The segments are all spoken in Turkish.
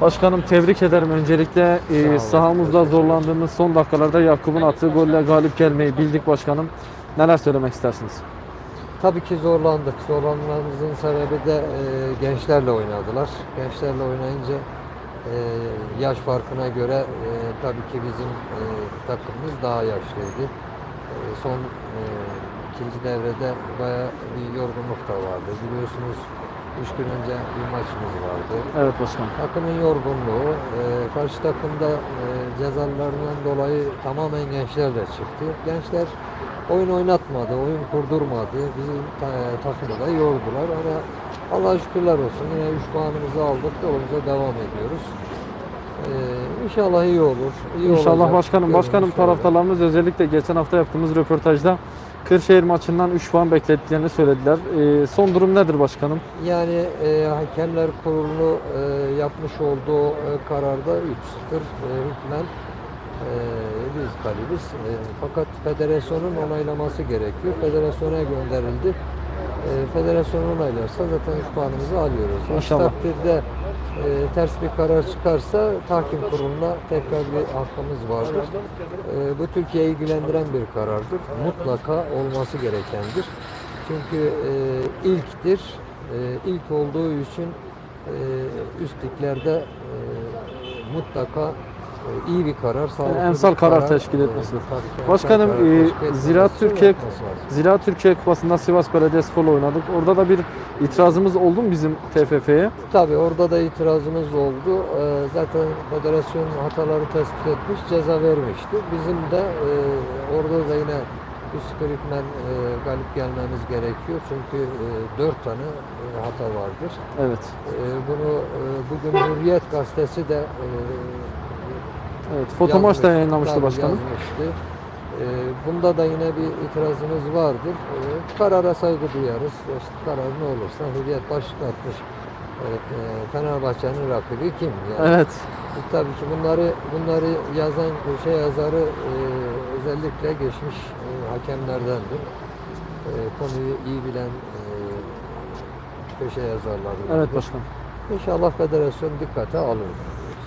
Başkanım tebrik ederim. Öncelikle e, sahamızda zorlandığımız son dakikalarda Yakup'un attığı golle galip gelmeyi bildik başkanım. Neler söylemek istersiniz? Tabii ki zorlandık. Zorlanmamızın sebebi de e, gençlerle oynadılar. Gençlerle oynayınca e, yaş farkına göre e, tabii ki bizim e, takımımız daha yaşlıydı. E, son e, ikinci devrede bayağı bir yorgunluk da vardı. Biliyorsunuz üç gün önce bir maçımız vardı. Evet başkanım. Takımın yorgunluğu, e, karşı takımda e, cezalarından dolayı tamamen gençlerle çıktı. Gençler oyun oynatmadı, oyun kurdurmadı. Bizim ta- takımı da yordular ama Allah'a şükürler olsun yine 3 puanımızı aldık, yolumuza devam ediyoruz. E, inşallah iyi olur. iyi İnşallah olacak. başkanım. Görün Başkanım inşallah. taraftarlarımız özellikle geçen hafta yaptığımız röportajda Kırşehir maçından 3 puan beklediklerini söylediler. E, son durum nedir başkanım? Yani e, Hakemler Kurulu e, yapmış olduğu e, kararda 3-0 e, hükmen e, biz galibiz. E, fakat federasyonun onaylaması gerekiyor. Federasyona gönderildi. E, federasyon onaylarsa zaten 3 puanımızı alıyoruz. Aksi İnşallah. takdirde e, ters bir karar çıkarsa tahkim kuruluna tekrar bir hakkımız vardır. E, bu Türkiye'yi ilgilendiren bir karardır. Mutlaka olması gerekendir. Çünkü e, ilktir. E, ilk olduğu için e, üst liglerde e, mutlaka iyi bir karar, sağlıklı emsal bir karar teşkil etmesi. tabii ki emsal Başkanım, karar e, teşkil etmesi Ziraat Türkiye-. Ziraat Türkiye Kupası'nda Sivas Belediyespor'la oynadık. Orada da bir itirazımız oldu mu bizim TFF'ye? Tabii orada da itirazımız oldu. Ee, zaten federasyon hataları tespit etmiş, ceza vermişti. Bizim de e, orada da yine üst hükmen e, galip gelmemiz gerekiyor. Çünkü e, dört tane e, hata vardır. Evet. E, bunu e, bugün Hürriyet gazetesi de e, Evet. Fotomaç da yayınlamıştı başkanım. Yazmıştı. E, bunda da yine bir itirazımız vardır. E, karara saygı duyarız. İşte karar ne olursa Hürriyet başlık atmış. Evet, e, Fenerbahçe'nin rakibi kim? Yani, Evet. e, tabii ki bunları bunları yazan köşe yazarı e, özellikle geçmiş e, hakemlerdendir. E, konuyu iyi bilen e, köşe yazarlarından. Evet başkanım. İnşallah federasyon dikkate alır.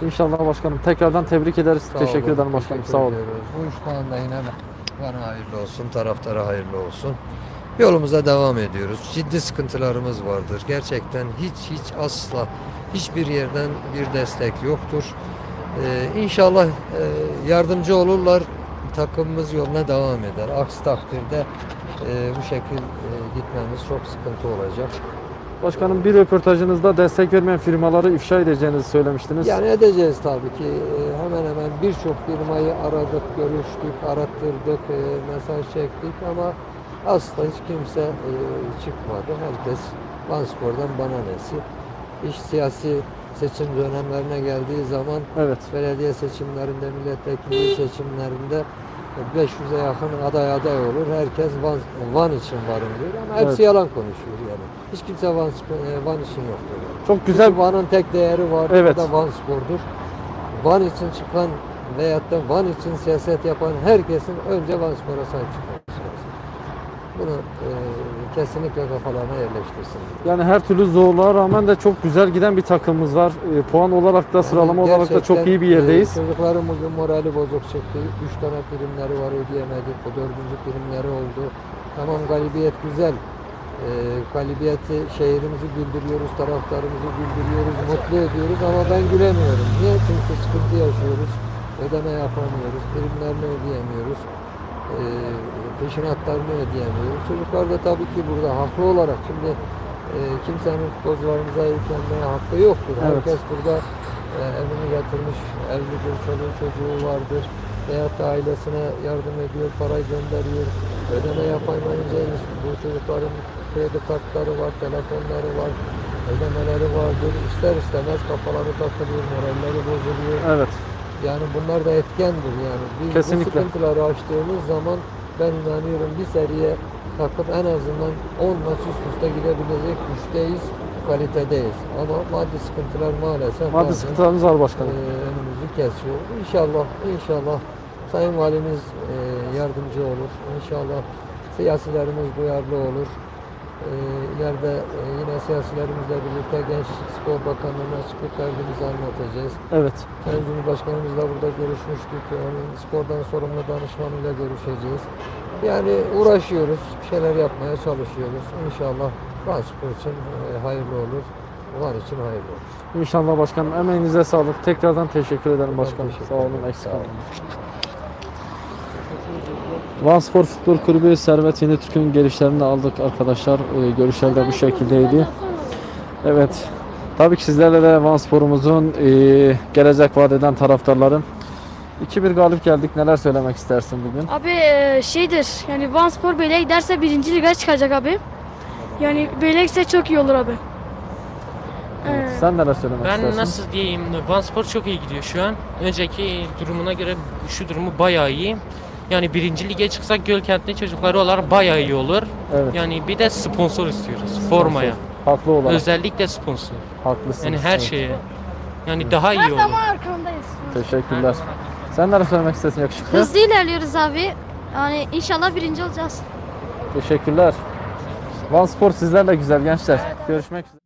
İnşallah başkanım. Tekrardan tebrik ederiz. Sağ Teşekkür olun, ederim başkanım. teşekkür Sağ olun. ediyoruz. Bu puan da yine bana hayırlı olsun, taraftara hayırlı olsun. Yolumuza devam ediyoruz. Ciddi sıkıntılarımız vardır. Gerçekten hiç hiç asla hiçbir yerden bir destek yoktur. Ee, inşallah e, yardımcı olurlar. Takımımız yoluna devam eder. Aksi takdirde e, bu şekil e, gitmemiz çok sıkıntı olacak. Başkanım bir röportajınızda destek vermeyen firmaları ifşa edeceğinizi söylemiştiniz. Yani edeceğiz tabii ki. Ee, Hemen hemen birçok firmayı aradık, görüştük, arattırdık, e, mesaj çektik ama asla hiç kimse e, çıkmadı. Herkes Vanspor'dan bana nesi. İş siyasi seçim dönemlerine geldiği zaman Evet. belediye seçimlerinde, milletvekili seçimlerinde 500'e yakın aday aday olur. Herkes Van, Van için varım diyor ama hepsi Evet. yalan konuşuyor yani. Hiç kimse Van, e, Van için yok diyor. Çok güzel. Çünkü Van'ın tek değeri var. Evet. O da Van Spor'dur. Van için çıkan veyahut da Van için siyaset yapan herkesin önce Van Spor'a sahip çıkması lazım. Bunu e, kesinlikle kafalarına yerleştirsin. Yani her türlü zorluğa rağmen de çok güzel giden bir takımımız var. E, puan olarak da sıralama Yani olarak da çok iyi bir yerdeyiz. e, çocukların bugün morali bozuk çıktı. Üç tane primleri var ödeyemedik. Bu dördüncü primleri oldu. Tamam galibiyet güzel. E, galibiyeti şehrimizi güldürüyoruz, taraftarımızı güldürüyoruz, mutlu ediyoruz ama ben gülemiyorum. Niye? Çünkü sıkıntı yaşıyoruz. Ödeme yapamıyoruz, primlerini ödeyemiyoruz. E, peşinatlarını ödeyemiyoruz. Çocuklar da tabii ki burada haklı olarak şimdi e, kimsenin futbolcularımıza yüklenmeye hakkı yoktur. Evet. Herkes burada e, evini getirmiş, evlidir, çoluğu çocuğu vardır. Veyahut da ailesine yardım ediyor, para gönderiyor. Ödeme yapamayınca bu çocukların kredi kartları var, telefonları var, ödemeleri vardır. İster istemez kafaları takılıyor, moralleri bozuluyor. Evet. Yani bunlar da etkendir yani. Biz Kesinlikle. bu sıkıntıları aştığımız zaman ben inanıyorum bir seriye takıp en azından 10 maç üst üste gidebilecek güçteyiz, kalitedeyiz. Ama maddi sıkıntılar maalesef Maddi sıkıntılarımız var e, başkanım. önümüzü kesiyor. İnşallah, inşallah Sayın Valimiz e, yardımcı olur. İnşallah siyasilerimiz duyarlı olur. E, ileride e, yine siyasilerimizle birlikte Gençlik Spor Bakanlığı'na çıkıp derdimizi anlatacağız. Evet. Sayın Cumhurbaşkanımızla burada görüşmüştük. Onun spordan sorumlu danışmanıyla görüşeceğiz. Yani uğraşıyoruz, bir şeyler yapmaya çalışıyoruz. İnşallah Van Spor için e, hayırlı olur. Van için hayırlı olur. İnşallah başkanım emeğinize sağlık. Tekrardan teşekkür ederim başkanım. teşekkür Sağ olun, ederim. eksik olun. Olmayın. Van Spor Futbol Kulübü Servet Yeni Türk'ün gelişlerini aldık arkadaşlar. Ee, görüşler de bu şekildeydi. Evet. Tabii ki sizlerle de Van Spor'umuzun e, gelecek vaat eden taraftarların 2-1 galip geldik. Neler söylemek istersin bugün? Abi e, şeydir yani Van Spor böyle giderse birinci lige çıkacak abi. Yani böyle gitse çok iyi olur abi. Ee, Sen neler söylemek Ben istersin? nasıl diyeyim, Van Spor çok iyi gidiyor şu an. Önceki durumuna göre şu durumu bayağı iyi. Yani birinci lige çıksak Gölkent'te çocukları olarak bayağı iyi olur. Evet. Yani bir de sponsor istiyoruz formaya. Haklı olarak. Özellikle sponsor. Haklısın. Yani her şeye. Yani daha iyi her olur. zaman arkandayız. Teşekkürler. Sen neler söylemek istersin yakışıklı? Hızlı ilerliyoruz abi. Yani inşallah birinci olacağız. Teşekkürler. Van Spor sizlerle güzel gençler. Görüşmek üzere.